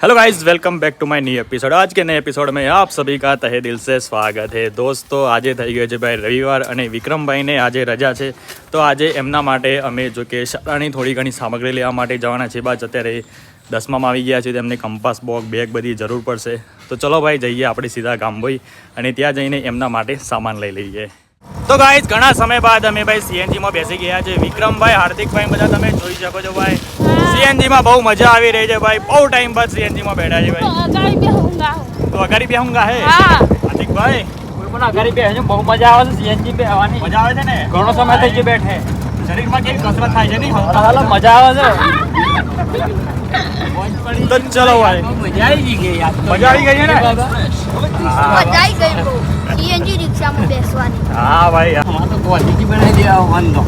hello guys welcome back to my new episode आज के नए एपिसोड में आप सभी का तहे દિલ સે સ્વાગત है દોસ્તો આજે થઈ ગયો છે ભાઈ રવિવાર અને વિક્રમભાઈને આજે રજા છે તો આજે એમના માટે અમે જો કે શાળાની થોડી ઘણી સામગ્રી લેવા માટે જવાના છે બાદ અત્યારે દસમામાં આવી ગયા છે તેમને કંપાસ બોક બેગ બધી જરૂર પડશે તો ચલો ભાઈ જઈએ આપણે સીધા ગામભોઈ અને ત્યાં જઈને એમના માટે સામાન લઈ લઈએ તો ગાઈઝ ઘણા સમય બાદ અમે ભાઈ સીએનજીમાં બેસી ગયા છે વિક્રમભાઈ હાર્દિકભાઈ બધા તમે જોઈ શકો છો ભાઈ. સીએનજીમાં બહુ મજા આવી રહી છે ભાઈ. બહુ ટાઈમ બાદ સીએનજીમાં બેઠા છે ભાઈ. અગાડી બેહુંગા હું. તો અગાડી બેહુંગા હે? હાર્દિકભાઈ. પણ અગાડી બહુ મજા આવે છે સીએનજી બે આવવાની મજા આવે છે ને? ઘણો સમય થઈ ગયો બેઠે. શરીરમાં કેવી કસરત થાય છે નહીં? હાલો મજા આવે છે. તો ચલો ભાઈ. મજા આવી ગઈ યાર. મજા આવી ગઈ છે ને? મજા આવી ગઈ બહુ. સીએનજી રિક્ષામાં બેસવાની. હા ભાઈ અમારે તો ક્વોલિટી બનાવી દેવા વાંધો.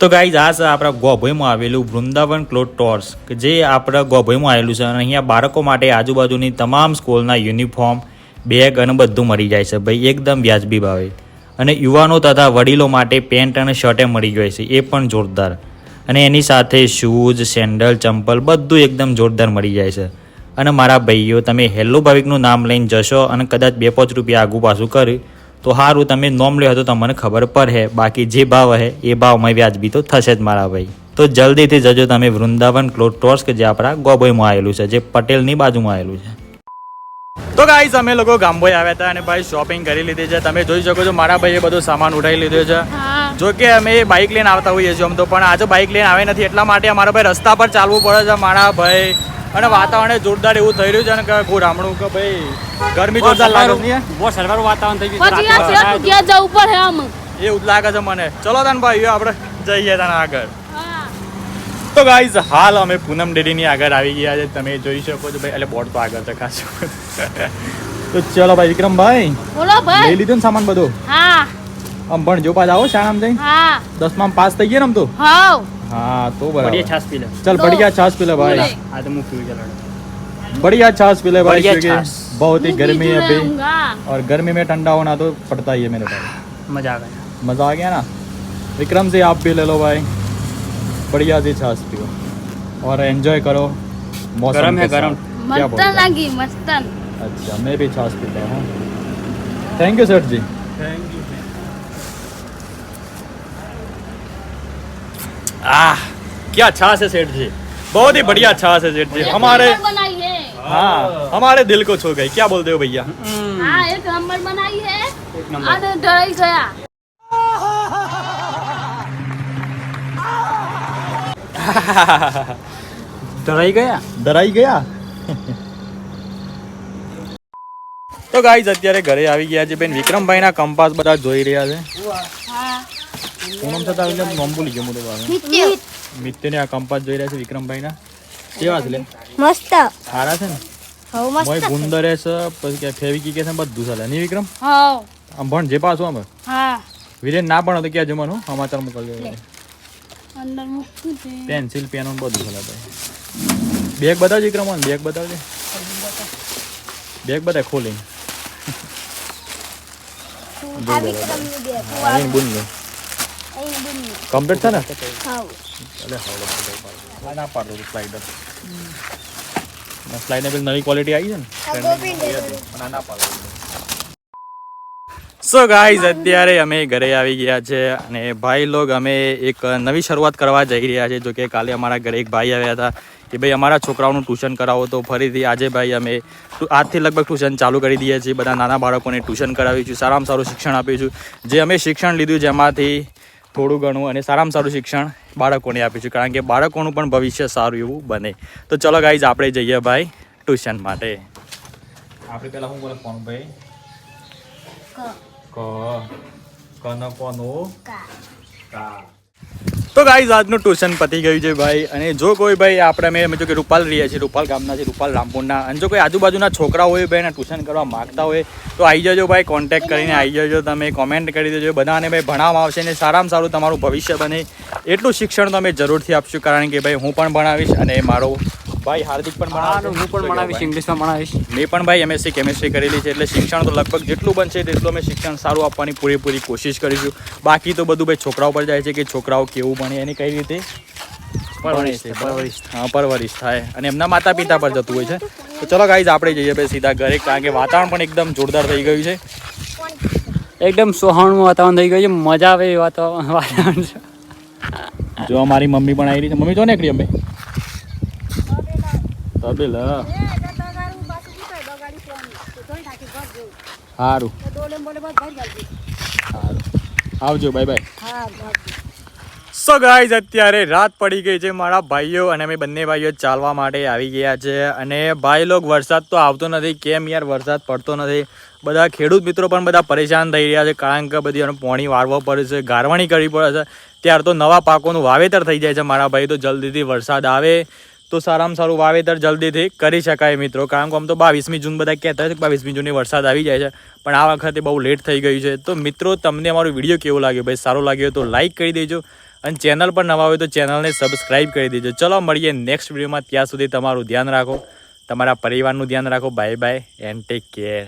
તો ગાઈઝ આ છે આપણા ગોભઈમાં આવેલું વૃંદાવન ક્લોથ ટોર્સ કે જે આપણા ગોભઈમાં આવેલું છે. અને અહીંયા બાળકો માટે આજુબાજુની તમામ સ્કૂલના યુનિફોર્મ બેગ અને બધું મળી જાય છે. ભાઈ, એકદમ વ્યાજબી ભાવે. અને યુવાનો તથા વડીલો માટે પેન્ટ અને શર્ટે મળી જાય છે. એ પણ જોરદાર. અને એની સાથે શૂઝ, સેન્ડલ, ચંપલ બધું એકદમ જોરદાર મળી જાય છે. અને મારા ભાઈઓ, તમે હેલ્લો ભાવિકનું નામ લઈને જશો અને કદાચ બે પાંચ રૂપિયા આગું પાછું કરી, તો સારું તમે નોમ લ્યો તો તમને ખબર પડે. બાકી જે ભાવ હે, એ ભાવમાં વ્યાજબી તો થશે જ મારા ભાઈ. તો જલ્દીથી જજો તમે વૃંદાવન ક્લોથ ટોર્સ જે આપણા ગોબોઈમાં આવેલું છે, જે પટેલની બાજુમાં આવેલું છે. તો ગાઈઝ અમે લોકો ગામભાઈ આવ્યા હતા અને ભાઈ શોપિંગ કરી લીધી છે. તમે જોઈ શકો છો મારા ભાઈએ બધો સામાન ઉઠાવી લીધો છે. જો કે અમે બાઇક લઈને આવતા હોઈએ છીએ આમ તો પણ આજે બાઇક લઈને આવે નથી. એટલા માટે અમારા ભાઈ રસ્તા પર ચાલવું પડે છે મારા ભાઈ. અને વાતાવરણ જોરદાર એવું થઈ રહ્યું છે ને કે કોઈ રામણું કે ભાઈ ગરમી જોરદાર લાગે છે. બહુ સરવાર વાતાવરણ થઈ ગયું જવું પડે આમ. એવું લાગે છે મને. ચલો તને ભાઈ આપણે જઈએ તને આગળ. તો ગાઈઝ હાલ અમે પૂનમ ડેરીની આગળ આવી ગયા છે તમે જોઈ શકો છો ભાઈ એટલે બોર્ડ તો આગળ છે ખાસ તો ચલો ભાઈ વિક્રમભાઈ બોલો લઈ ભાઈ લીધું ને સામાન બધું હા આમ પણ જો પાછા આવો શાળામાં જઈને હા દસમાં પાસ થઈ ગયા ને આમ તો હાવ હા તો બઢિયા બરાબર છાસ પી લે चल तो बढ़िया छाछ पी ले भाई बोले। આ તો હું પીવું ચાલો बढ़िया छाछ पी ले भाई बढ़िया क्योंकि छाछ। बहुत ही गर्मी है अभी रहूंगा और गर्मी में ठंडा होना तो पड़ता ही है मेरे भाई મજા આવે मज़ा आ गया ना विक्रम से आप भी ले लो भाई बढ़िया छाछ पियो। और एंजॉय करो मौसम गरम है गरम। मस्तन लगी मस्तन अच्छा मैं भी छाछ पीता हूँ। Thank you sir ji. Thank you आह क्या छाछ है सेठ जी। बहुत ही बढ़िया छाछ है सेठ जी। हमारे हाँ। हमारे दिल को छू गई। क्या बोलते हो भैया? हाँ, एक नंबर बनाई है। आधा गया। ડરાઈ ગયા ડરાઈ ગયા તો ગાઈઝ અત્યારે ઘરે આવી ગયા છે બેન. વિક્રમભાઈના કંપાસ બધા જોઈ રહ્યા છે. હા પૂનમ થતા એટલે નોમ ભૂલી ગયો મોટો ભાઈ મિત્યને આ કંપાસ જોઈ રહ્યા છે વિક્રમભાઈના. કેવા છે લે? મસ્ત. સારા છે ને? હવ મોય ગુંદરે છે પછી કે ફેવિકી કે છે બધું ચાલે. ની વિક્રમ? આમ ભણ જે પાછું અમે હા. વિરેન ના પણ હતો ક્યાં જમવાનું સમાચાર મોકલજો. અંદર મૂકું છે. પેન્સિલ પેન બધું ભલા ભાઈ. બેગ બતાવજે વિક્રમ બેગ બતાવજો. બેગ બતાય ખોલી અહીં બુન લે કમ્પ્લીટ છે ને? અરે પડે. ના પાડો સ્લાઇડર સ્લાઇડર નવી ક્વોલિટી આવી છે ને? ના પાડો. સો ગાઈઝ અત્યારે અમે ઘરે આવી ગયા છે અને ભાઈ લોગ અમે એક નવી શરૂઆત કરવા જઈ રહ્યા છે જો કે કાલે અમારા ઘરે એક ભાઈ આવ્યા હતા કે ભાઈ અમારા છોકરાઓનું ટ્યુશન કરાવો તો ફરીથી આજે ભાઈ અમે આજથી લગભગ ટ્યુશન ચાલુ કરી દઈએ છીએ, બધા નાના બાળકોને ટ્યુશન કરાવીશું છું સારામાં સારું શિક્ષણ આપીશું જે અમે શિક્ષણ લીધું જેમાંથી થોડું ઘણું અને સારામાં સારું શિક્ષણ બાળકોને આપીશું કારણ કે બાળકોનું પણ ભવિષ્ય સારું એવું બને. તો ચલો ગાઈઝ આપણે જઈએ ભાઈ ટ્યુશન માટે. આપણે પહેલાં શું બોલે ફોન, ભાઈ? તો ગાઈઝ આજનું ટ્યુશન પતી ગયું છે ભાઈ. અને જો કોઈ ભાઈ આપણે અમે અમે જો કે રૂપાલ રહીએ છીએ રૂપાલ ગામના છે રૂપાલ રામપુરના. અને જો કોઈ આજુબાજુના છોકરા હોય ભાઈ ટ્યુશન કરવા માગતા હોય તો આવી જજો ભાઈ કોન્ટેક્ટ કરીને આવી જજો. તમે કોમેન્ટ કરી દેજો. બધાને ભાઈ ભણાવવામાં આવશે અને સારામાં સારું તમારું ભવિષ્ય બને. એટલું શિક્ષણ તમે જરૂરથી આપશું કારણ કે ભાઈ હું પણ ભણાવીશ અને મારો ભાઈ હાર્દિક પણ આનું હું પણ ભણાવીશ ઇંગ્લિશમાં ભણાવીશ. મેં પણ ભાઈ એમએસસી કેમેસ્ટ્રી કરેલી છે એટલે શિક્ષણ તો લગભગ જેટલું બનશે તેટલું અમે શિક્ષણ સારું આપવાની પૂરેપૂરી કોશિશ કરીશું. બાકી તો બધું ભાઈ છોકરાઓ પર જાય છે કે છોકરાઓ કેવું ભણે એની કઈ રીતે હા પરવરિશ થાય. અને એમના માતા પિતા પર જતું હોય છે. તો ચલો ગાઈઝ આપણે જઈએ ભાઈ સીધા ઘરે કારણ કે વાતાવરણ પણ એકદમ જોરદાર થઈ ગયું છે. એકદમ સોહાણું વાતાવરણ થઈ ગયું છે. મજા આવે એ વાતાવરણ વાતાવરણ છે. જો અમારી મમ્મી પણ આવી રહી છે. મમ્મી જો ને એકડી અમે. તબેલા સારું સારું આવજો બાય બાય. સો ગાઈઝ અત્યારે રાત પડી ગઈ છે મારા ભાઈઓ અને અમે બંને ભાઈઓ ચાલવા માટે આવી ગયા છે. અને ભાઈ લોગ વરસાદ તો આવતો નથી. કેમ યાર વરસાદ પડતો નથી. બધા ખેડૂત મિત્રો પણ બધા પરેશાન થઈ રહ્યા છે કારણ કે બધી એનો પોણી વાળવો પડે છે ગારવણી કરવી પડે છે. ત્યાર તો નવા પાકોનું વાવેતર થઈ જાય છે મારા ભાઈ તો જલ્દીથી વરસાદ આવે. તો સારામાં સારું વાવેતર જલ્દીથી કરી શકાય મિત્રો. કારણ કે આમ તો બાવીસમી જૂન બધા કહેતા હોય કે બાવીસમી જૂને વરસાદ આવી જાય છે, પણ આ વખતે બહુ લેટ થઈ ગયું છે. તો મિત્રો, તમને અમારો વીડિયો કેવો લાગ્યો? ભાઈ, સારો લાગ્યો તો લાઇક કરી દેજો અને ચેનલ પર નવા હોય તો ચેનલને સબસ્ક્રાઈબ કરી દેજો. ચલો, મળીએ નેક્સ્ટ વિડીયોમાં ત્યાં સુધી તમારું ધ્યાન રાખો, તમારા પરિવારનું ધ્યાન રાખો. Bye bye and take care